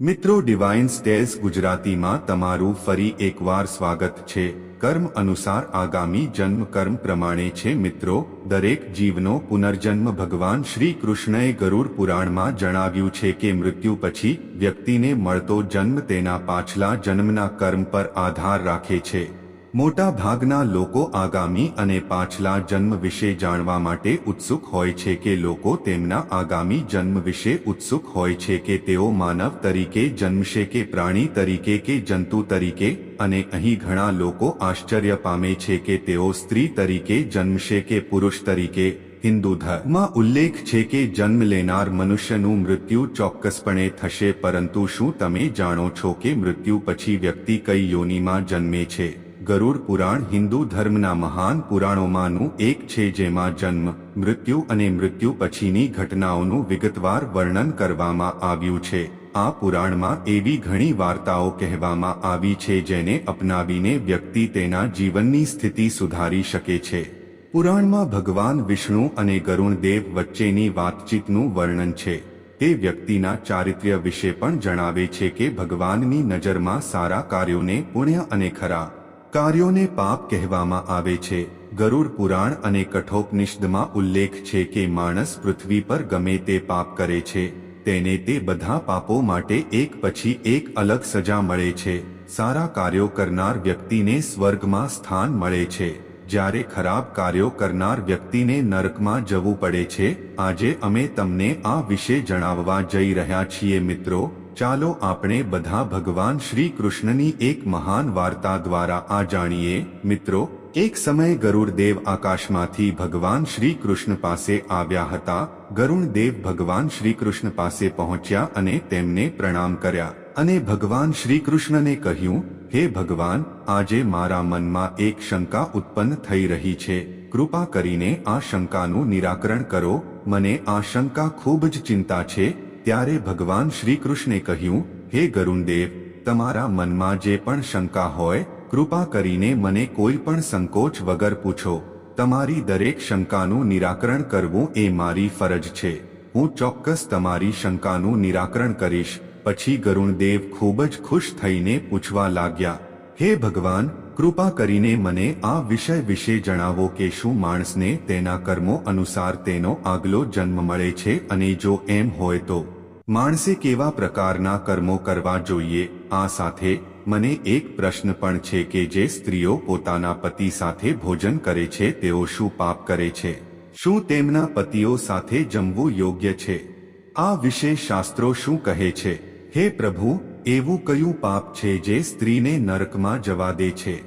મિત્રો ડિવાઇન સ્ટેલ્સ ગુજરાતીમાં તમારું ફરી એકવાર સ્વાગત છે. કર્મ અનુસાર આગામી જન્મ કર્મ પ્રમાણે છે મિત્રો. દરેક જીવનો પુનર્જન્મ ભગવાન શ્રી કૃષ્ણએ ગરુડ પુરાણમાં જણાવ્યું છે કે મૃત્યુ પછી વ્યક્તિને મળતો જન્મ તેના પાછલા જન્મના કર્મ પર આધાર રાખે છે. મોટા ભાગના લોકો આગામી અને પાછલા જન્મ વિશે જાણવા માટે ઉત્સુક હોય છે કે લોકો તેમના આગામી જન્મ વિશે ઉત્સુક હોય છે કે તેઓ માનવ તરીકે જન્મશે કે પ્રાણી તરીકે કે જંતુ તરીકે, અને અહીં ઘણા લોકો આશ્ચર્ય પામે છે કે તેઓ સ્ત્રી તરીકે જન્મશે કે પુરુષ તરીકે. હિન્દુ ધર્મમાં ઉલ્લેખ છે કે જન્મ લેનાર મનુષ્યનું મૃત્યુ ચોક્કસપણે થશે પરંતુ શું તમે જાણો છો કે મૃત્યુ પછી વ્યક્તિ કઈ યોનિમાં જન્મે છે? ગરુડ પુરાણ હિન્દુ ધર્મના મહાન પુરાણોમાંનું એક છે જેમાં જન્મ, મૃત્યુ અને મૃત્યુ પછીની ઘટનાઓનું વિગતવાર વર્ણન કરવામાં આવ્યું છે. આ પુરાણમાં એવી ઘણી વાર્તાઓ કહેવામાં આવી છે જેને અપનાવીને વ્યક્તિ તેના જીવનની સ્થિતિ સુધારી શકે છે. પુરાણમાં ભગવાન વિષ્ણુ અને ગરુણદેવ વચ્ચેની વાતચીતનું વર્ણન છે. તે વ્યક્તિના ચારિત્ર્ય વિશે પણ જણાવે છે કે ભગવાનની નજરમાં સારા કાર્યોને પુણ્ય અને ખરા કાર્યોને પાપ કહેવામાં આવે છે. ગરુડ પુરાણ અને કઠોપનિષદમાં ઉલ્લેખ છે કે માણસ પૃથ્વી પર ગમે તે પાપ કરે છે. તેને તે બધા પાપો માટે એક પછી એક અલગ સજા મળે છે. સારા કાર્યો કરનાર વ્યક્તિને સ્વર્ગમાં સ્થાન મળે છે. જ્યારે ખરાબ કાર્યો કરનાર વ્યક્તિને નરકમાં જવું પડે છે. આજે અમે તમને આ વિશે જણાવવા જઈ રહ્યા છીએ મિત્રો. ચાલો આપણે બધા ભગવાન શ્રી કૃષ્ણની એક મહાન વાર્તા દ્વારા આ જાણીએ. મિત્રો, એક સમયે ગરુડદેવ આકાશમાંથી ભગવાન શ્રી કૃષ્ણ પાસે આવ્યા હતા. ગરુણદેવ ભગવાન શ્રી કૃષ્ણ પાસે પહોંચ્યા અને તેમને પ્રણામ કર્યા. અને ભગવાન શ્રી કૃષ્ણને કહ્યું, હે ભગવાન, આજે મારા મનમાં એક શંકા ઉત્પન્ન થઈ રહી છે. કૃપા કરીને આ શંકાનું નિરાકરણ કરો. મને આ શંકા ખૂબ જ ચિંતા છે. ત્યારે ભગવાન શ્રી કૃષ્ણે કહ્યું, હે ગરુણદેવ તમારા મનમાં જે પણ શંકા હોય, કૃપા કરીને મને કોઈ પણ સંકોચ વગર પૂછો. તમારી દરેક શંકાનું નિરાકરણ કરવું એ મારી ફરજ છે. હું ચોક્કસ તમારી શંકાનું નિરાકરણ કરીશ. પછી ગરુણદેવ ખૂબ જ ખુશ થઈને પૂછવા લાગ્યા, હે ભગવાન, કૃપા કરીને મને આ વિષય વિશે જણાવો કે શું માણસને તેના કર્મો અનુસાર તેનો આગલો જન્મ મળે છે અને જો એમ હોય તો. માણસે કેવા પ્રકારના કર્મો કરવા જોઈએ? આ સાથે મને એક પ્રશ્ન પણ છે કે જે સ્ત્રીઓ પોતાના પતિ સાથે ભોજન કરે છે, તેઓ શું પાપ કરે છે? શું તેમના પતિઓ સાથે જમવું યોગ્ય છે? આ વિશે શાસ્ત્રો શું કહે છે? હે પ્રભુ, એવું કયું પાપ છે જે સ્ત્રીને નરકમાં જવા દે છે?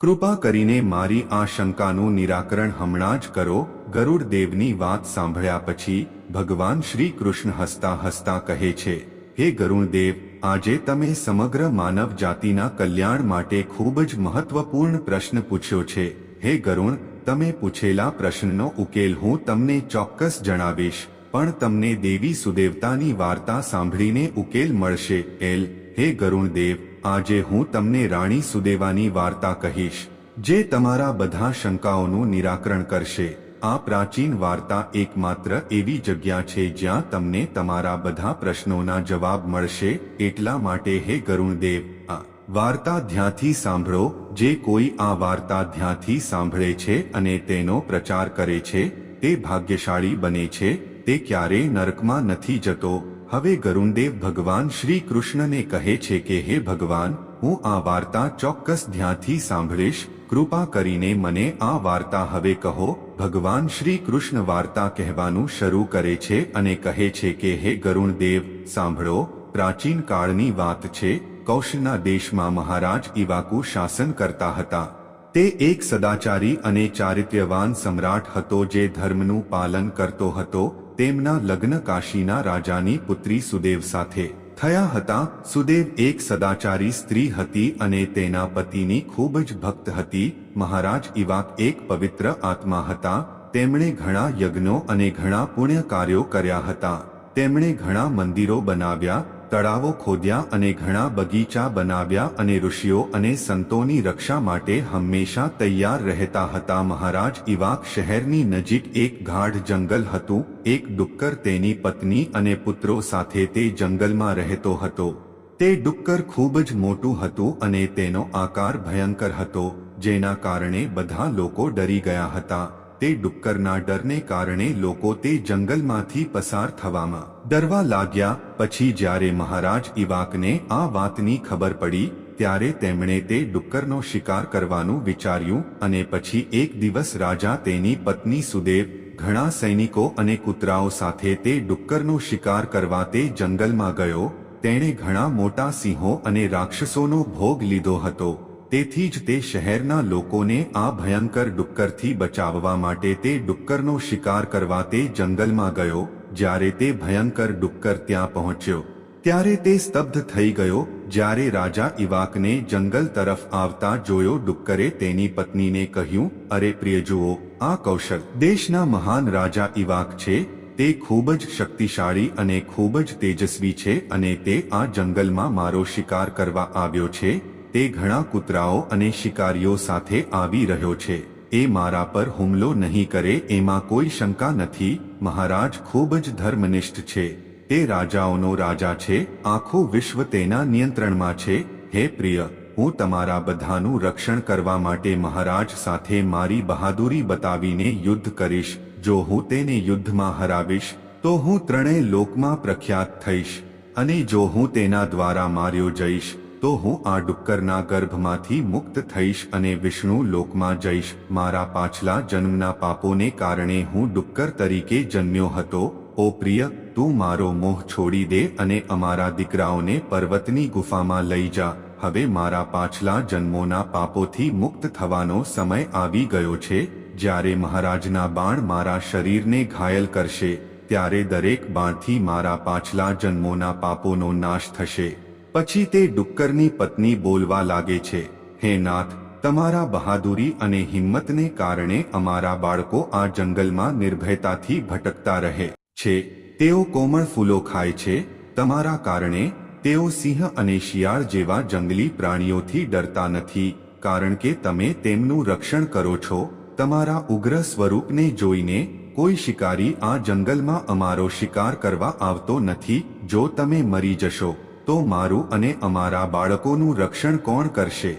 કૃપા કરીને મારી આ શંકાનું નિરાકરણ હમણાં જ કરો. ગરુડ દેવની વાત સાંભળ્યા પછી ભગવાન શ્રી કૃષ્ણ હસતા હસતા કહે છે, હે ગરુણદેવ, આજે તમે સમગ્ર માનવ જાતિના કલ્યાણ માટે ખૂબ જ મહત્વપૂર્ણ પ્રશ્ન પૂછ્યો છે. હે ગરુણ, તમે પૂછેલા પ્રશ્નનો ઉકેલ હું તમને ચોક્કસ જણાવીશ, પણ તમને દેવી સુદેવતાની વાર્તા સાંભળીને ઉકેલ મળશે. એલ, હે ગરુણદેવ, આજે હું તમને રાણી સુદેવાની વાર્તા કહીશ, જે તમારા બધા શંકાઓનું નિરાકરણ કરશે. આ પ્રાચીન વાર્તા એકમાત્ર એવી જગ્યા છે જ્યાં તમને તમારા બધા પ્રશ્નોના જવાબ મળશે. એટલા માટે હે ગરુણદેવ, આ વાર્તા ધ્યાંથી સાંભળો. જે કોઈ આ વાર્તા ધ્યાંથી સાંભળે છે અને તેનો પ્રચાર કરે છે, તે ભાગ્યશાળી બને છે, તે ક્યારેય નરકમાં નથી જતો. હવે ગરુણદેવ ભગવાન શ્રી કૃષ્ણને કહે છે કે, હે ભગવાન, હું આ વાર્તા ચોક્કસ ધ્યાંથી સાંભળીશ. કૃપા કરીને મને આ વાર્તા હવે કહો. ભગવાન શ્રી કૃષ્ણ વાર્તા કહેવાનું શરૂ કરે છે અને કહે છે કે, હે ગરુણ દેવ, સાંભળો, પ્રાચીન કાળની વાત છે કૌશના દેશમાં મહારાજ ઇવાકુ શાસન કરતા હતા. તે એક સદાચારી અને ચારિત્ર્યવાન સમ્રાટ હતો જે ધર્મનું પાલન કરતો હતો. તેમના લગ્ન કાશીના રાજાની પુત્રી સુદેવ સાથે થયા હતા, સુદેવ એક સદાચારી સ્ત્રી હતી અને તેના પતિની ખૂબ જ ભક્ત હતી. મહારાજ ઇવાક એક પવિત્ર આત્મા હતા. તેમણે ઘણા યજ્ઞો અને ઘણા પુણ્ય કાર્યો કર્યા હતા. તેમણે ઘણા મંદિરો બનાવ્યા. તળાવો ખોદ્યા અને ઘણા બગીચા બનાવ્યા અને ઋષિઓ અને સંતોની રક્ષા માટે હંમેશા તૈયાર રહેતા હતા. મહારાજ ઇવાક શહેરની નજીક એક ગાઢ જંગલ હતું. એક ડુક્કર તેની પત્ની અને પુત્રો સાથે તે જંગલમાં રહેતો હતો. તે ડુક્કર ખૂબ જ મોટું હતું અને તેનો આકાર ભયંકર હતો, જેના કારણે બધા લોકો ડરી ગયા હતા. તે ડુક્કરના ડરને કારણે લોકો તે જંગલમાંથી પસાર થવામાં ડરવા લાગ્યા. પછી જ્યારે મહારાજ ઇવાકને આ વાતની ખબર પડી, ત્યારે તેમણે તે ડુક્કરનો શિકાર કરવાનું વિચાર્યું અને પછી એક દિવસ રાજા તેની પત્ની સુદેવ, ઘણા સૈનિકો અને કૂતરાઓ સાથે તે ડુક્કરનો શિકાર કરવા તે જંગલમાં ગયો. તેણે ઘણા મોટા સિંહો અને રાક્ષસોનો ભોગ લીધો હતો. તેથી જ તે શહેરના લોકોને આ ભયંકર ડુક્કરથી બચાવવા માટે તે ડુક્કરનો શિકાર કરવા તે જંગલમાં ગયો, જ્યારે તે ભયંકર ડુક્કર ત્યાં પહોંચ્યો. ત્યારે તે સ્તબ્ધ થઈ ગયો, જ્યારે રાજા ઇવાકને જંગલ તરફ આવતા જોયો ડુક્કરે તેની પત્નીને કહ્યું, અરે પ્રિય જુઓ આ કૌશલ દેશના મહાન રાજા ઇવાક છે, તે ખૂબ જ શક્તિશાળી અને ખૂબ જ તેજસ્વી છે અને તે આ જંગલમાં મારો શિકાર કરવા આવ્યો છે તે ઘણા કૂતરાઓ અને શિકારીઓ સાથે આવી રહ્યો છે. એ મારા પર હુમલો નહીં કરે, એમાં કોઈ શંકા નથી. મહારાજ ખૂબ જ ધર્મનિષ્ઠ છે. તે રાજાઓનો રાજા છે. આખું વિશ્વ તેના નિયંત્રણમાં છે. હે પ્રિય, હું તમારા બધાનું રક્ષણ કરવા માટે મહારાજ સાથે મારી બહાદુરી બતાવીને યુદ્ધ કરીશ. જો હું તેને યુદ્ધમાં હરાવીશ, તો હું ત્રણેય લોકમાં પ્રખ્યાત થઈશ. અને જો હું તેના દ્વારા માર્યો જઈશ તો હું આ ડુક્કરના ગર્ભમાંથી મુક્ત થઈશ અને વિષ્ણુ લોકમાં જઈશ. મારા પાછલા જન્મના પાપોને કારણે હું ડુક્કર તરીકે જન્મ્યો હતો. ઓ પ્રિય, તું મારો મોહ છોડી દે અને અમારા દીકરાઓને પર્વતની ગુફામાં લઈ જા. હવે મારા પાછલા જન્મોના પાપોથી મુક્ત થવાનો સમય આવી ગયો છે. જ્યારે મહારાજના બાણ મારા શરીરને ઘાયલ કરશે, ત્યારે દરેક બાણથી મારા પાછલા જન્મોના પાપોનો નાશ થશે. પછી તે ડુક્કરની પત્ની બોલવા લાગે છે, હે નાથ, તમારા બહાદુરી અને હિંમતને કારણે અમારા બાળકો આ જંગલમાં નિર્ભયતાથી ભટકતા રહે છે. તેઓ કોમળ ફૂલો ખાય છે, તમારા કારણે તેઓ સિંહ અને શિયાળ જેવા જંગલી પ્રાણીઓથી ડરતા નથી, કારણ કે તમે તેમનું રક્ષણ કરો છો. તમારા ઉગ્ર સ્વરૂપને જોઈને કોઈ શિકારી આ જંગલમાં અમારો શિકાર કરવા આવતો નથી. જો તમે મરી જશો તો મારું અને અમારા બાળકોનું રક્ષણ કોણ કરશે?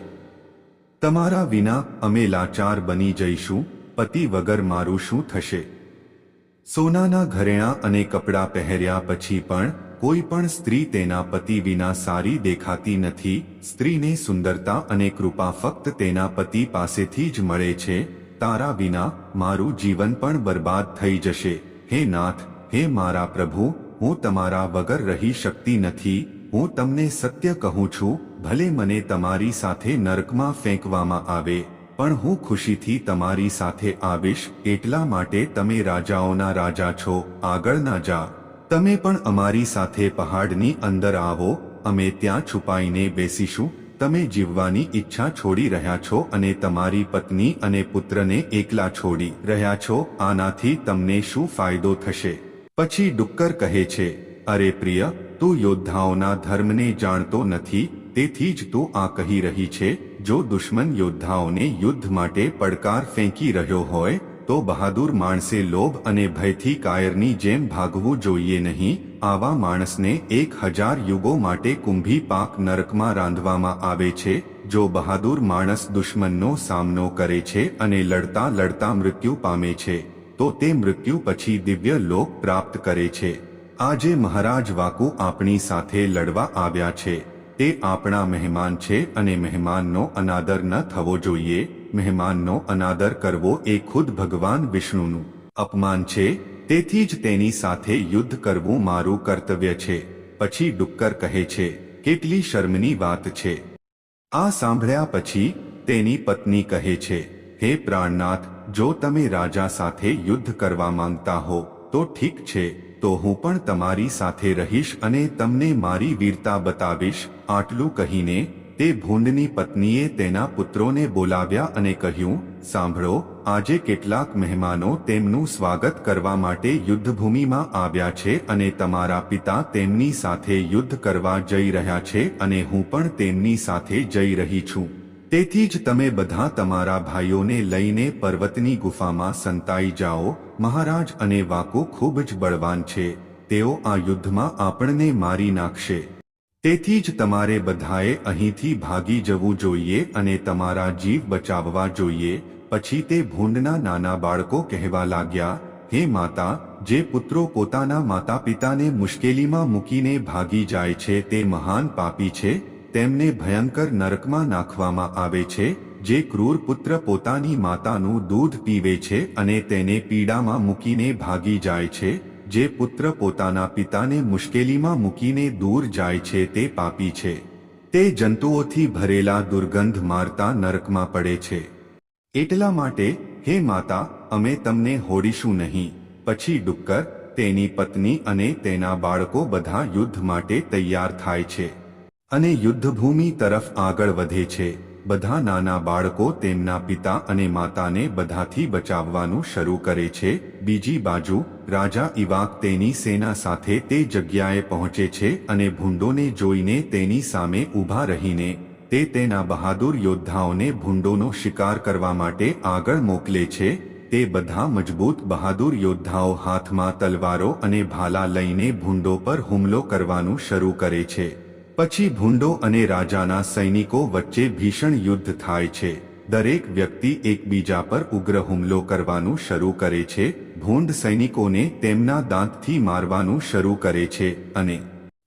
તમારા વિના અમે લાચાર બની જઈશું, પતિ વગર મારું શું થશે? સોનાના ઘરેણાં અને કપડાં પહેર્યા પછી પણ કોઈ પણ સ્ત્રી તેના પતિ વિના સારી દેખાતી નથી, સ્ત્રીને સુંદરતા અને કૃપા ફક્ત તેના પતિ પાસેથી જ મળે છે, તારા વિના મારું જીવન પણ બરબાદ થઈ જશે. હે નાથ, હે મારા પ્રભુ, હું તમારા વગર રહી શકતી નથી હું તમને સત્ય કહું છું, ભલે મને તમારી સાથે નરકમાં ફેંકવામાં આવે, પણ હું ખુશીથી તમારી સાથે આવીશ, એટલા માટે તમે રાજાઓના રાજા છો, આગળ ના જા. તમે પણ અમારી સાથે પહાડની અંદર આવો, અમે ત્યાં છુપાઈને બેસીશું, તમે જીવવાની ઈચ્છા છોડી રહ્યા છો અને તમારી પત્ની અને પુત્રને એકલા છોડી રહ્યા છો, આનાથી તમને શું ફાયદો થશે? પછી ડુક્કર કહે છે, અરે પ્રિય તું યોદ્ધાઓના ધર્મને જાણતો નથી, તેથી જ તું આ કહી રહી છે, જો દુશ્મન યોદ્ધાઓને યુદ્ધ માટે પડકાર ફેંકી રહ્યો હોય, તો બહાદુર માણસે લોભ અને ભયથી કાયરની જેમ ભાગવું જોઈએ નહીં, આવા માણસને એક હજાર યુગો માટે કુંભી પાક નરકમાં રાંધવામાં આવે છે, જો બહાદુર માણસ દુશ્મનનો સામનો કરે છે અને લડતા લડતા મૃત્યુ પામે છે, તો તે મૃત્યુ પછી દિવ્ય લોક પ્રાપ્ત કરે છે. આજે મહારાજ વાકુ આપણી સાથે લડવા આવ્યા છે. તે આપણા મહેમાન છે અને મહેમાનનો અનાદર ન થવો જોઈએ. મહેમાનનો અનાદર કરવો એ ખુદ ભગવાન વિષ્ણુનું અપમાન છે. તેથી જ તેની સાથે યુદ્ધ કરવું મારું કર્તવ્ય છે. પછી ડુક્કર કહે છે, કેટલી શર્મની વાત છે. આ સાંભળ્યા પછી તેની પત્ની કહે છે, હે પ્રાણનાથ, જો તમે રાજા સાથે યુદ્ધ કરવા માંગતા હો, તો ઠીક છે. તો હું પણ તમારી સાથે રહીશ અને તમને મારી વીરતા બતાવીશ, આટલું કહીને તે ભૂંડની પત્નીએ તેના પુત્રોને બોલાવ્યા અને કહ્યું, સાંભળો, આજે કેટલાક મહેમાનો તેમનું સ્વાગત કરવા માટે યુદ્ધભૂમિમાં આવ્યા છે અને તમારા પિતા તેમની સાથે યુદ્ધ કરવા જઈ રહ્યા છે અને હું પણ તેમની સાથે જઈ રહી છું. તેથી જ તમે બધા તમારા ભાઈઓને લઈને પર્વતની ગુફામાં સંતાઈ જાઓ. મહારાજ અને વાકો ખૂબ જ બળવાન છે. તેઓ આ યુદ્ધમાં આપણને મારી નાખશે. તેથી જ તમારે બધાએ અહીંથી ભાગી જવું જોઈએ અને તમારા જીવ બચાવવા જોઈએ. પછી તે ભૂંડના નાના બાળકો કહેવા લાગ્યા, હે માતા, જે પુત્રો પોતાના માતા પિતાને મુશ્કેલીમાં મૂકીને ભાગી જાય છે તે મહાન પાપી છે. તેમને ભયંકર નરકમાં નાખવામાં આવે છે, જે ક્રૂર પુત્ર પોતાની માતાનું દૂધ પીવે છે અને તેને પીડામાં મૂકીને ભાગી જાય છે, જે પુત્ર પોતાના પિતાને મુશ્કેલીમાં મૂકીને દૂર જાય છે તે પાપી છે. તે જંતુઓથી ભરેલા દુર્ગંધ મારતા નરકમાં પડે છે. એટલા માટે, હે માતા, અમે તમને હોડીશું નહીં. પછી ડુક્કર, તેની પત્ની અને તેના બાળકો બધા યુદ્ધ માટે તૈયાર થાય છે. અને યુદ્ધભૂમિ તરફ આગળ વધે છે. બધા નાના બાળકો તેમના પિતા અને માતાને બધાથી બચાવવાનું શરૂ કરે છે. બીજી બાજુ, રાજા ઇવાક તેની સેના સાથે તે જગ્યાએ પહોંચે છે અને ભૂંડોને જોઈને તેની સામે ઊભા રહીને, તે તેના બહાદુર યોદ્ધાઓને ભૂંડોનો શિકાર કરવા માટે આગળ મોકલે છે. તે બધા મજબૂત બહાદુર યોદ્ધાઓ હાથમાં તલવારો અને ભાલા લઈને ભૂંડો પર હુમલો કરવાનું શરૂ કરે છે. પછી ભૂંડો અને રાજાના સૈનિકો વચ્ચે ભીષણ યુદ્ધ થાય છે. દરેક વ્યક્તિ એકબીજા પર ઉગ્ર હુમલો કરવાનું શરૂ કરે છે. ભૂંડ સૈનિકોને તેમના દાંતથી મારવાનું શરૂ કરે છે અને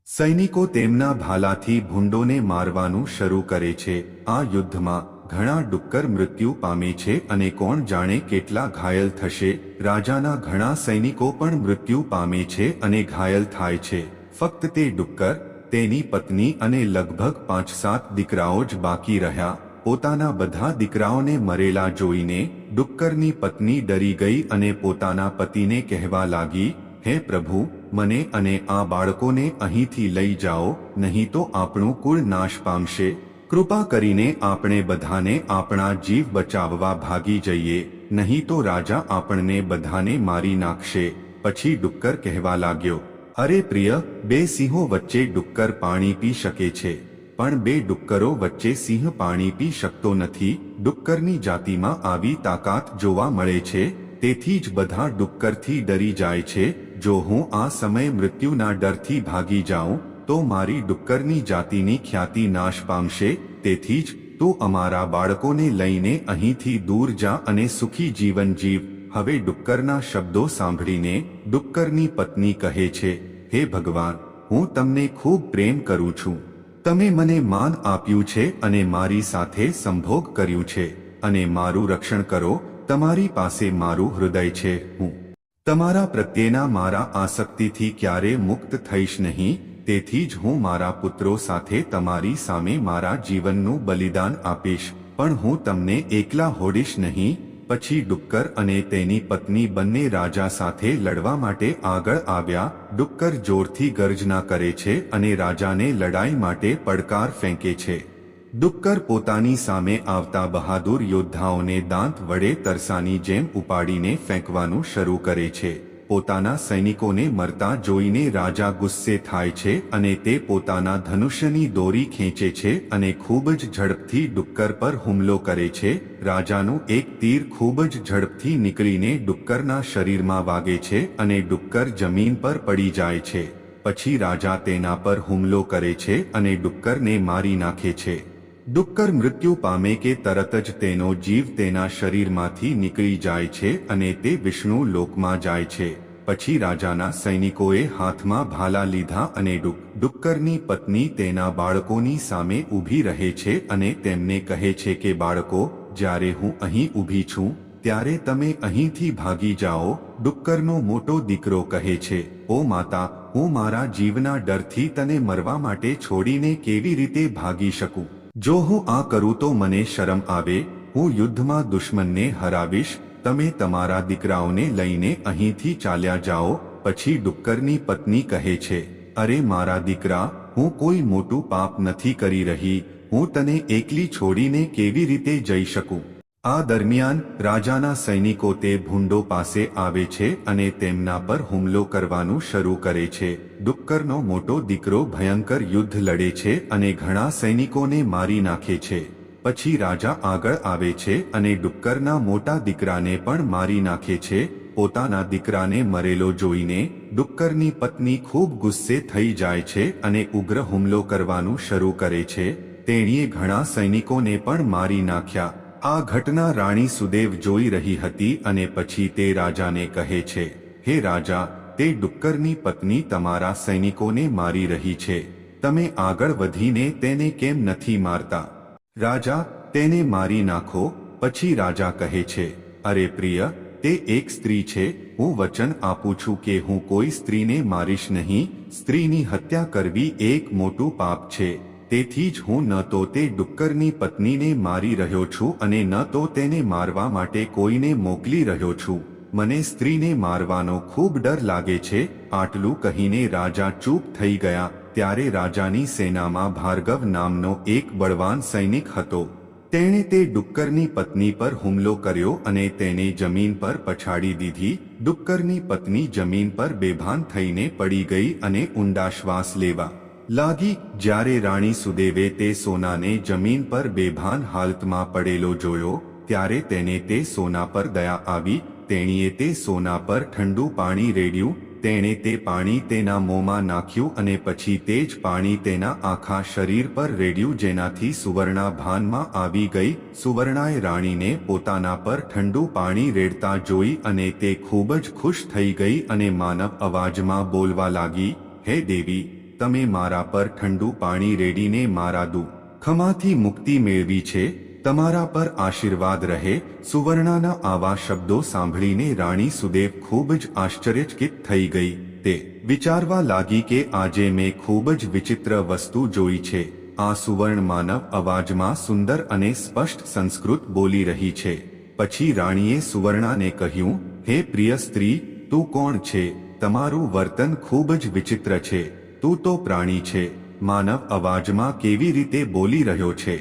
સૈનિકો તેમના ભાલાથી ભૂંડોને મારવાનું શરૂ કરે છે. આ યુદ્ધમાં ઘણા ડુક્કર મૃત્યુ પામે છે અને કોણ જાણે કેટલા ઘાયલ થશે. રાજાના ઘણા સૈનિકો પણ મૃત્યુ પામે છે અને ઘાયલ થાય છે. ફક્ત તે ડુક્કર તેની પત્ની અને લગભગ પાંચ સાત દીકરાઓ જ બાકી રહ્યા. પોતાના બધા દીકરાઓને મરેલા જોઈને ડુક્કરની પત્ની ડરી ગઈ અને પોતાના પતિને કહેવા લાગી, હે પ્રભુ, મને અને આ બાળકોને અહીંથી લઈ જાઓ, નહીં તો આપણું કુળ નાશ પામશે. કૃપા કરીને આપણે બધાને આપણા જીવ બચાવવા ભાગી જઈએ, નહીં તો રાજા આપણને બધાને મારી નાખશે. પછી ડુક્કર કહેવા લાગ્યો અરે પ્રિય, બે સિંહો વચ્ચે ડુક્કર પાણી પી શકે છે. પણ બે ડુક્કરો વચ્ચે સિંહ પાણી પી શકતો નથી. ડુક્કરની જાતિમાં આવી તાકાત જોવા મળે છે. તેથી જ બધા ડુક્કરથી ડરી જાય છે. જો હું આ સમયે મૃત્યુના ડરથી ભાગી જાઉં, તો મારી ડુક્કરની જાતિની ખ્યાતિ નાશ પામશે. તેથી જ તું અમારા બાળકોને લઈને અહીંથી દૂર જા અને સુખી જીવન જીવ. હવે ડુક્કરના શબ્દો સાંભળીને ડુક્કરની પત્ની કહે છે, હે ભગવાન, હું તમને ખૂબ પ્રેમ કરું છું. તમે મને માન આપ્યું છે અને મારી સાથે સંભોગ કર્યું છે, અને મારું રક્ષણ કરો, તમારી પાસે મારું હૃદય છે, હું. તમારા પ્રત્યેના મારા આસક્તિથી ક્યારે મુક્ત થઈશ નહીં, તેથી જ હું મારા પુત્રો સાથે તમારી સામે મારા જીવનનું બલિદાન આપીશ, પણ હું તમને એકલા હોડીશ નહીં પછી ડુક્કર અને તેની પત્ની બંને રાજા સાથે લડવા માટે આગળ આવ્યા. ડુક્કર જોરથી ગર્જના કરે છે અને રાજાને લડાઈ માટે પડકાર ફેંકે છે. ડુક્કર પોતાની સામે આવતા બહાદુર યોદ્ધાઓને દાંત વડે તરસાની જેમ ઉપાડીને ફેંકવાનું શરૂ કરે છે. પોતાના સૈનિકોને મરતા જોઈને રાજા ગુસ્સે થાય છે અને તે પોતાના ધનુષ્યની દોરી ખેંચે છે અને ખૂબ જ ઝડપથી ડુક્કર પર હુમલો કરે છે. રાજાનું એક તીર ખૂબ જ ઝડપથી નીકળીને ડુક્કરના શરીરમાં વાગે છે અને ડુક્કર જમીન પર પડી જાય છે. પછી રાજા તેના પર હુમલો કરે છે અને ડુક્કરને મારી નાખે છે. ડુક્કર મૃત્યુ પામે કે તરત જ તેનો જીવ તેના શરીરમાંથી નીકળી જાય છે અને તે વિષ્ણુ લોકમાં જાય છે. પછી રાજાના સૈનિકોએ હાથમાં ભાલા લીધા અને ડુક, ડુક્કરની પત્ની તેના બાળકોની સામે ઊભી રહે છે અને તેમને કહે છે કે, બાળકો, જ્યારે હું અહીં ઊભી છું, ત્યારે તમે અહીંથી ભાગી જાઓ. ડુક્કરનો મોટો દીકરો કહે છે, ઓ માતા, હું મારા જીવના ડરથી તને મરવા માટે છોડીને કેવી રીતે ભાગી શકું? જો હું આ કરું તો મને શરમ આવે, હું યુદ્ધમાં દુશ્મનને હરાવીશ, તમે તમારા દીકરાઓને લઈને અહીંથી ચાલ્યા જાઓ, પછી ડુક્કરની પત્ની કહે છે, અરે મારા દીકરા, હું કોઈ મોટું પાપ નથી કરી રહી, હું તને એકલી છોડીને કેવી રીતે જઈ શકું? આ દરમિયાન રાજાના સૈનિકો તે ભૂંડો પાસે આવે છે અને તેમના પર હુમલો કરવાનું શરૂ કરે છે. ડુક્કરનો મોટો દીકરો ભયંકર યુદ્ધ લડે છે અને ઘણા સૈનિકોને મારી નાખે છે. પછી રાજા આગળ આવે છે અને ડુક્કરના મોટા દીકરાને પણ મારી નાખે છે. પોતાના દીકરાને મરેલો જોઈને ડુક્કરની પત્ની ખૂબ ગુસ્સે થઈ જાય છે અને ઉગ્ર હુમલો કરવાનું શરૂ કરે છે. તેણીએ ઘણા સૈનિકોને પણ મારી નાખ્યા. આ ઘટના રાણી સુદેવ જોઈ રહી હતી અને પછી તે રાજાને કહે છે, હે રાજા, તે ડુક્કરની પત્ની તમારા સૈનિકોને મારી રહી છે. તમે આગળ વધીને તેને કેમ નથી મારતા? રાજા, તેને મારી નાખો. પછી રાજા કહે છે, અરે પ્રિય, તે એક સ્ત્રી છે. હું વચન આપું છું કે હું કોઈ સ્ત્રીને મારીશ નહીં. સ્ત્રીની હત્યા કરવી એક મોટું પાપ છે. તેથી જ હું ન તો તે ડુક્કરની પત્નીને મારી રહ્યો છું અને ન તો તેને મારવા માટે કોઈને મોકલી રહ્યો છું. મને સ્ત્રીને મારવાનો ખૂબ ડર લાગે છે, આટલું કહીને રાજા ચૂપ થઈ ગયા, ત્યારે રાજાની સેનામાં ભાર્ગવ નામનો એક બળવાન સૈનિક હતો. તેણે તે ડુક્કરની પત્ની પર હુમલો કર્યો અને તેને જમીન પર પછાડી દીધી. ડુક્કરની પત્ની જમીન પર બેભાન થઈને પડી ગઈ અને ઊંડા શ્વાસ લેવા લાગી, જ્યારે રાણી સુદેવે તે સોનાને જમીન પર બેભાન હાલતમાં પડેલો જોયો, ત્યારે તેને તે સોના પર દયા આવી, તેણીએ તે સોના પર ઠંડુ પાણી રેડ્યું, તેણે તે પાણી તેના મોંમાં નાખ્યું અને પછી તે જ પાણી તેના આખા શરીર પર રેડ્યું જેનાથી સુવર્ણા ભાનમાં આવી ગઈ, સુવર્ણાએ રાણીને પોતાના પર ઠંડુ પાણી રેડતા જોઈ અને તે ખૂબ જ ખુશ થઈ ગઈ અને માનવ અવાજમાં બોલવા લાગી, હે દેવી તમે મારા પર ઠંડુ પાણી રેડીને મારા દુઃખમાંથી મુક્તિ મેળવી છે, તમારા પર આશીર્વાદ રહે, સુવર્ણાના આવા શબ્દો સાંભળીને રાણી સુદેવ ખૂબ જ આશ્ચર્યચકિત થઈ ગઈ, તે વિચારવા લાગી કે આજે મેં ખૂબ જ વિચિત્ર વસ્તુ જોઈ છે, આ સુવર્ણ માનવ અવાજમાં સુંદર અને સ્પષ્ટ સંસ્કૃત બોલી રહી છે, પછી રાણીએ સુવર્ણાને કહ્યું, હે પ્રિય સ્ત્રી, તું કોણ છે? તમારું વર્તન ખૂબ જ વિચિત્ર છે તું તો પ્રાણી છે. માનવ અવાજમાં કેવી રીતે બોલી રહ્યો છે?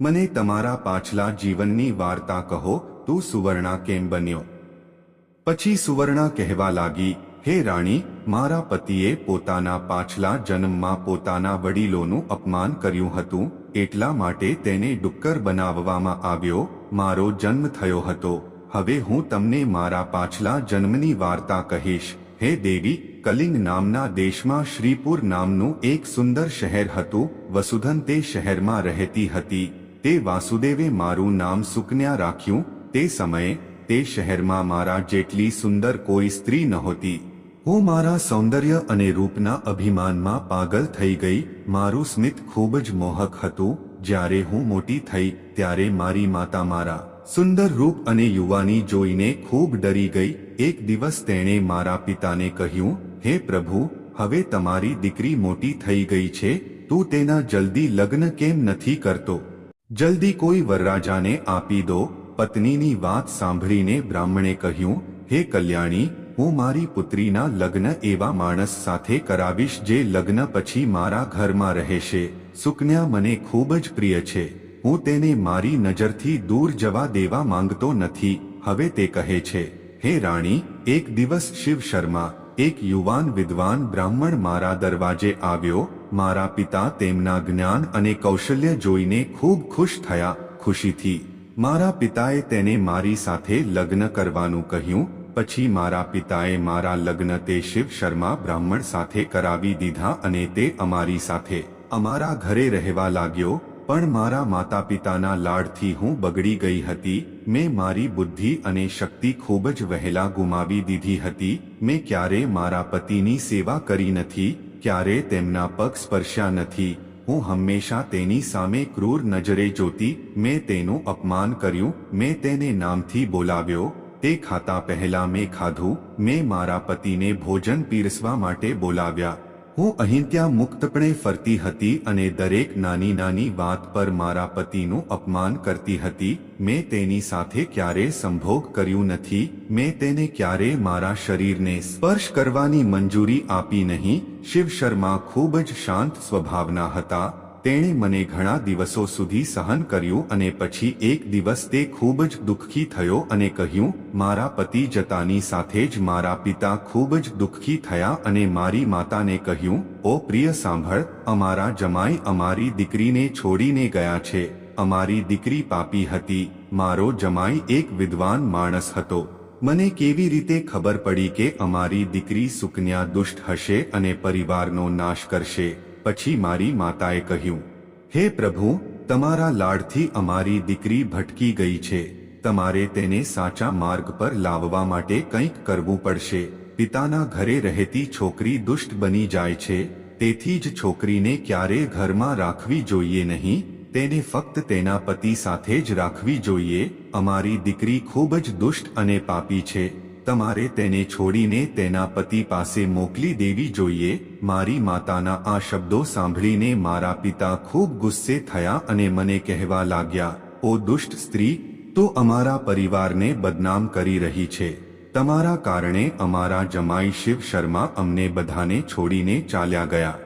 મને તમારા પાછલા જીવનની વાર્તા કહો, તું સુવર્ણા કેમ બન્યો? પછી સુવર્ણા કહેવા લાગી, હે રાણી, મારા પતિએ પોતાના પાછલા જન્મમાં પોતાના વડીલોનું અપમાન કર્યું હતું, એટલા માટે તેને ડુક્કર બનાવવામાં આવ્યો, મારો જન્મ થયો હતો. હવે હું તમને મારા પાછલા જન્મની વાર્તા કહીશ. હે દેવી કલિંગ નામના દેશમાં શ્રીપુર નામનું એક સુંદર શહેર હતું, વસુધન તે શહેરમાં રહેતી હતી, તે વાસુદેવે મારું નામ સુકન્યા રાખ્યું, તે સમયે, તે શહેરમાં મારા જેટલી સુંદર કોઈ સ્ત્રી નહોતી. હું મારા સૌંદર્ય અને રૂપના અભિમાનમાં પાગલ થઈ ગઈ, મારું સ્મિત ખૂબ જ મોહક હતું, જ્યારે હું મોટી થઈ, ત્યારે મારી માતા મારા સુંદર રૂપ અને યુવાની જોઈને ખૂબ ડરી ગઈ, એક દિવસ તેણે મારા પિતાને કહ્યું હે પ્રભુ, હવે તમારી દીકરી મોટી થઈ ગઈ છે, તું તેના જલ્દી લગ્ન કેમ નથી કરતો? જલ્દી કોઈ વરરાજાને આપી દો. પત્નીની વાત સાંભળીને બ્રાહ્મણે કહ્યું, હે કલ્યાણી, હું મારી પુત્રીના લગ્ન એવા માણસ સાથે કરાવીશ જે લગ્ન પછી મારા ઘરમાં રહેશે. સુકન્યા મને ખૂબ જ પ્રિય છે. હું તેને મારી નજરથી દૂર જવા દેવા માંગતો નથી. હવે તે કહે છે, હે રાણી, એક દિવસ શિવ શર્મા એક યુવાન વિદ્વાન બ્રાહ્મણ મારા દરવાજે આવ્યો, મારા પિતા તેમના જ્ઞાન અને કૌશલ્ય જોઈને ખૂબ ખુશ થયા, ખુશીથી. મારા પિતાએ તેને મારી સાથે લગ્ન કરવાનું કહ્યું, પછી મારા પિતાએ મારા લગ્ન તે શિવ શર્મા બ્રાહ્મણ સાથે કરાવી દીધા અને તે અમારી સાથે, અમારા ઘરે રહેવા લાગ્યો પણ મારા માતા પિતાના લાડથી હું બગડી ગઈ હતી, મેં મારી બુદ્ધિ અને શક્તિ ખૂબ જ વહેલા ગુમાવી દીધી હતી, મેં ક્યારે મારા પતિની સેવા કરી નથી, ક્યારે તેમના પગ સ્પર્શ્યા નથી, હું હંમેશા તેની સામે ક્રૂર નજરે જોતી, મેં તેનું અપમાન કર્યું, મેં તેને નામથી બોલાવ્યો, તે ખાતા પહેલા મેં ખાધું, મેં મારા પતિને ભોજન પીરસવા માટે બોલાવ્યા. હું અહીં ત્યાં મુક્તપણે ફરતી હતી અને દરેક નાની નાની વાત પર મારા પતિનું અપમાન કરતી હતી, મેં તેની સાથે ક્યારે સંભોગ કર્યું નથી, મેં તેને ક્યારે મારા શરીરને સ્પર્શ કરવાની મંજૂરી આપી નહીં, શિવ શર્મા ખૂબ જ શાંત સ્વભાવના હતા તેણે મને ઘણા દિવસો સુધી સહન કર્યું અને પછી એક દિવસ તે ખૂબ જ દુઃખી થયો અને કહ્યું, મારા પતિ જતાની સાથે જ મારા પિતા ખૂબ જ દુઃખી થયા અને મારી માતાને કહ્યું, ઓ પ્રિય સાંભળ, અમારા જમાઈ અમારી દીકરીને છોડીને ગયા છે. અમારી દીકરી પાપી હતી. મારો જમાઈ એક વિદ્વાન માણસ હતો. મને કેવી રીતે ખબર પડી કે અમારી દીકરી સુકન્યા દુષ્ટ હશે અને પરિવારનો નાશ કરશે? પછી મારી માતાએ કહ્યું, હે પ્રભુ, તમારા લાડથી અમારી દીકરી ભટકી ગઈ છે. તમારે તેને સાચા માર્ગ પર લાવવા માટે કંઈક કરવું પડશે. પિતાના ઘરે રહેતી છોકરી દુષ્ટ બની જાય છે. તેથી જ છોકરીને ક્યારે ઘરમાં રાખવી જોઈએ નહીં. તેને ફક્ત તેના પતિ સાથે જ રાખવી જોઈએ. અમારી દીકરી ખૂબ જ દુષ્ટ અને પાપી છે. તમારે તેને છોડીને તેના પતિ પાસે મોકલી દેવી જોઈએ. મારી માતાના આ શબ્દો સાંભળીને મારા પિતા ખૂબ ગુસ્સે થયા અને મને કહેવા લાગ્યા, ઓ દુષ્ટ સ્ત્રી, તો અમારા પરિવારને બદનામ કરી રહી છે. તમારા કારણે અમારા જમાઈ શિવ શર્મા અમને બધાને છોડીને ચાલ્યા ગયા.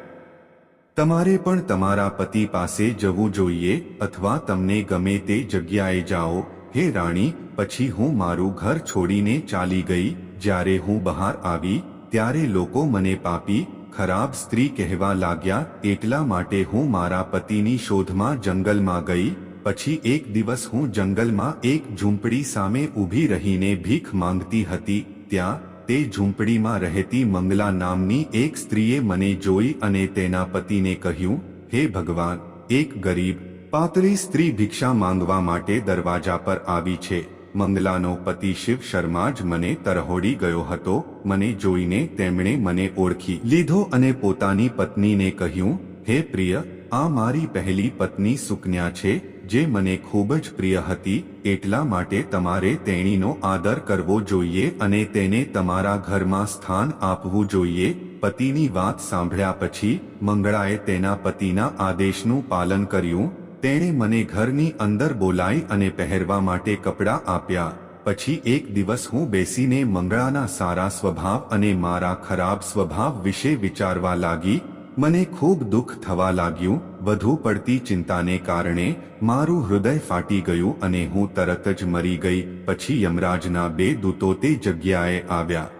તમારે પણ તમારા પતિ પાસે જવું જોઈએ અથવા તમને ગમે તે જગ્યાએ જાઓ. હે રાણી પછી હું મારું ઘર છોડીને ચાલી ગઈ. જ્યારે હું બહાર આવી, ત્યારે લોકો મને પાપી, ખરાબ સ્ત્રી કહેવા લાગ્યા. એટલા માટે હું મારા પતિની શોધમાં જંગલમાં ગઈ. પછી એક દિવસ હું જંગલમાં એક ઝૂંપડી સામે ઊભી રહીને ભીખ માંગતી હતી. ત્યાં, તે ઝૂંપડીમાં રહેતી મંગલા નામની એક સ્ત્રીએ મને જોઈ અને તેના પતિને કહ્યું, હે ભગવાન, એક ગરીબ, પાતળી સ્ત્રી ભિક્ષા માંગવા માટે દરવાજા પર આવી છે. મંગલાનો પતિ શિવ શર્મા જ મને તરહોડી ગયો હતો, મને જોઈને તેમણે મને ઓળખી લીધો અને પોતાની પત્નીને કહ્યું, હે પ્રિય, આ મારી પહેલી પત્ની સુકન્યા છે, જે મને ખૂબ જ પ્રિય હતી, એટલા માટે તમારે તેણીનો આદર કરવો જોઈએ અને તેને તમારા ઘરમાં સ્થાન આપવું જોઈએ. પતિની વાત સાંભળ્યા પછી મંગળાએ તેના પતિના આદેશનું પાલન કર્યું તેણે મને ઘરની અંદર બોલાઈ અને પહેરવા માટે કપડાં આપ્યા. પછી એક દિવસ હું બેસીને મંગળાના સારા સ્વભાવ અને મારા ખરાબ સ્વભાવ વિશે વિચારવા લાગી. મને ખૂબ દુઃખ થવા લાગ્યું. વધુ પડતી ચિંતાને કારણે મારું હૃદય ફાટી ગયું અને હું તરત જ મરી ગઈ. પછી યમરાજના બે દૂતો તે જગ્યાએ આવ્યા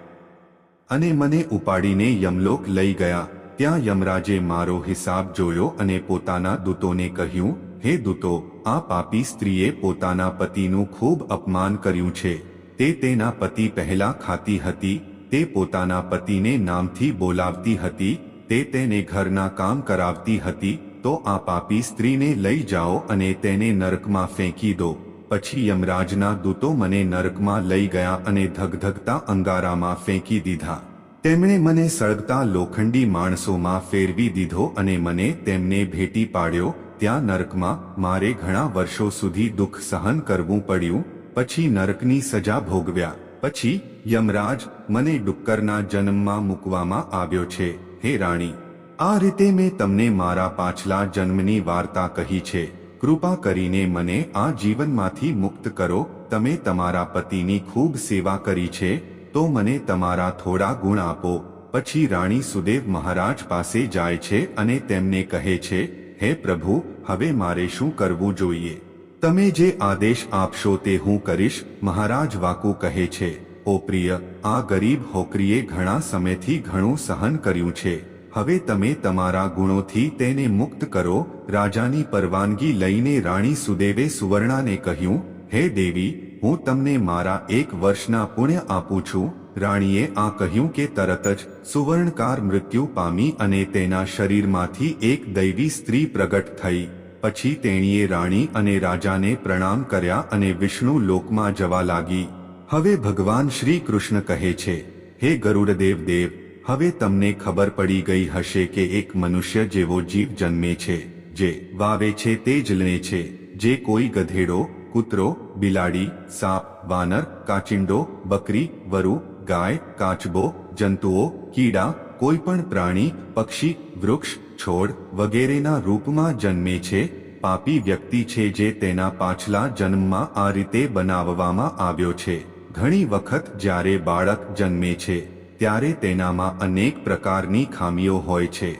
અને મને ઉપાડીને યમલોક લઈ ગયા. ત્યાં યમરાજે મારો હિસાબ જોયો અને પોતાના દૂતોને કહ્યું હે દૂતો આ પાપી સ્ત્રીએ પોતાના પતિનું ખૂબ અપમાન કર્યું છે. તે તેના પતિ પહેલા ખાતી હતી, તે પોતાના પતિને નામથી બોલાવતી હતી, તે તેને ઘરના કામ કરાવતી હતી, તો આ પાપી સ્ત્રીને લઈ જાઓ અને તેને નરકમાં ફેંકી દો. પછી યમરાજના દૂતો મને નરકમાં લઈ ગયા અને ધગધગતા અંગારામાં ફેંકી દીધા. તેમણે મને સળગતા લોખંડી માણસોમાં ફેરવી દીધો અને મને તેમને ભેટી પાડ્યો ત્યાં નરકમાં મારે ઘણા વર્ષો સુધી દુઃખ સહન કરવું પડ્યું, પછી નરકની સજા ભોગવ્યા, પછી યમરાજ મને ડુક્કરના જન્મમાં મૂકવામાં આવ્યો છે, હે રાણી. આ રીતે મેં તમને મારા પાછલા જન્મની વાર્તા કહી છે, કૃપા કરીને મને આ જીવનમાંથી મુક્ત કરો, તમે તમારા પતિની ખૂબ સેવા કરી છે, તો મને તમારા થોડા ગુણ આપો, પછી રાણી સુદેવ મહારાજ પાસે જાય છે અને તેમને કહે છે હે પ્રભુ, હવે મારે શું કરવું જોઈએ? તમે જે આદેશ આપશો તે હું કરીશ, મહારાજ વાકુ કહે છે, ઓ પ્રિય, આ ગરીબ હોકરીએ ઘણા સમયથી ઘણું સહન કર્યું છે. હવે તમે તમારા ગુણોથી તેને મુક્ત કરો. રાજાની પરવાનગી લઈને રાણી સુદેવે સુવર્ણાને કહ્યું, હે દેવી, હું તમને મારા એક વર્ષના પુણ્ય આપું છું. રાણીએ આ કહ્યું કે તરત જ સુવર્ણકાર મૃત્યુ પામી અને તેના શરીરમાંથી એક દૈવી સ્ત્રી પ્રગટ થઈ. પછી તેણીએ રાણી અને રાજાને પ્રણામ કર્યા અને વિષ્ણુ લોકમાં જવા લાગી. હવે ભગવાન શ્રી કૃષ્ણ કહે છે, હે ગરુડદેવ દેવ, હવે તમને ખબર પડી ગઈ હશે કે એક મનુષ્ય જેવો જીવ જન્મે છે, જે વાવે છે તે જ લે છે, જે કોઈ ગધેડો, કૂતરો, બિલાડી, સાપ, વાનર, કાચિંડો, બકરી, વરુ ગાય, કાચબો, જંતુઓ, કીડા કોઈ પણ પ્રાણી, પક્ષી, વૃક્ષ, છોડ વગેરેના રૂપમાં જન્મે છે, પાપી વ્યક્તિ છે જે તેના પાછલા જન્મમાં આ રીતે બનાવવામાં આવ્યો છે. ઘણી વખત જ્યારે બાળક જન્મે છે, ત્યારે તેનામાં અનેક પ્રકારની ખામીઓ હોય છે.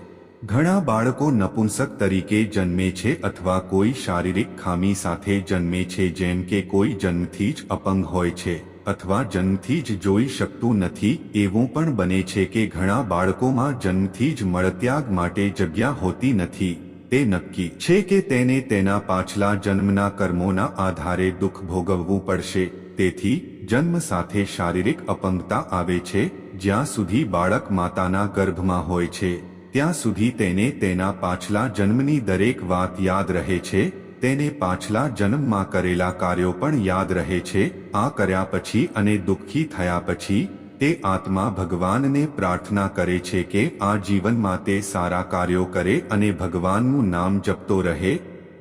ઘણા બાળકો નપુંસક તરીકે જન્મે છે અથવા કોઈ શારીરિક ખામી સાથે જન્મે છે જેમ કે કોઈ જન્મથી જ અપંગ હોય છે. અથવા જન્મથી જ જોઈ શકતું નથી, એવું પણ બને છે કે ઘણા બાળકોમાં જન્મથી જ મળત્યાગ માટે જગ્યા હોતી નથી. તે નક્કી છે કે તેને તેના પાછલા જન્મના કર્મોના આધારે દુઃખ ભોગવવું પડશે. તેથી, જન્મ સાથે શારીરિક અપંગતા આવે છે, જ્યાં સુધી બાળક માતાના ગર્ભમાં હોય છે. ત્યાં સુધી તેને તેના પાછલા જન્મની દરેક વાત યાદ રહે છે તેને પાછલા જન્મમાં કરેલા કાર્યો પણ યાદ રહે છે. આ કર્યા પછી અને દુઃખી થયા પછી તે આત્મા ભગવાનને પ્રાર્થના કરે છે કે આ જીવનમાં તે સારા કાર્યો કરે અને ભગવાનનું નામ જપતો રહે.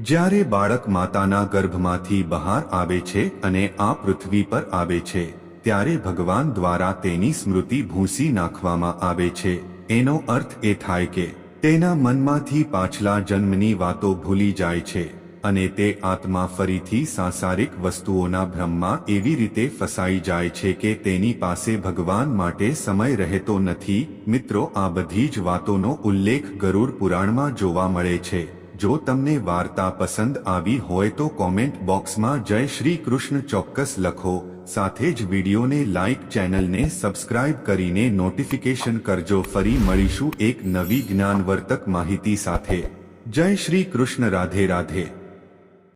જ્યારે બાળક માતાના ગર્ભમાંથી બહાર આવે છે અને આ પૃથ્વી પર આવે છે, ત્યારે ભગવાન દ્વારા તેની સ્મૃતિ ભૂંસી નાખવામાં આવે છે. એનો અર્થ એ થાય કે તેના મનમાંથી પાછલા જન્મની વાતો ભૂલી જાય છે. અને તે આત્મા ફરીથી સાંસારિક વસ્તુઓના ભ્રમમાં એવી રીતે ફસાઈ જાય છે કે તેની પાસે ભગવાન માટે સમય રહેતો નથી. મિત્રો, આ બધી જ વાતોનો ઉલ્લેખ ગરુડ પુરાણમાં જોવા મળે છે. જો તમને વાર્તા પસંદ આવી હોય તો કોમેન્ટ બોક્સમાં જય શ્રી કૃષ્ણ ચોક્કસ લખો. સાથે જ વિડીયોને લાઇક ચેનલને સબસ્ક્રાઇબ કરીને નોટિફિકેશન કરજો. ફરી મળીશું એક નવી જ્ઞાનવર્તક માહિતી સાથે. જય શ્રી કૃષ્ણ, રાધે રાધે.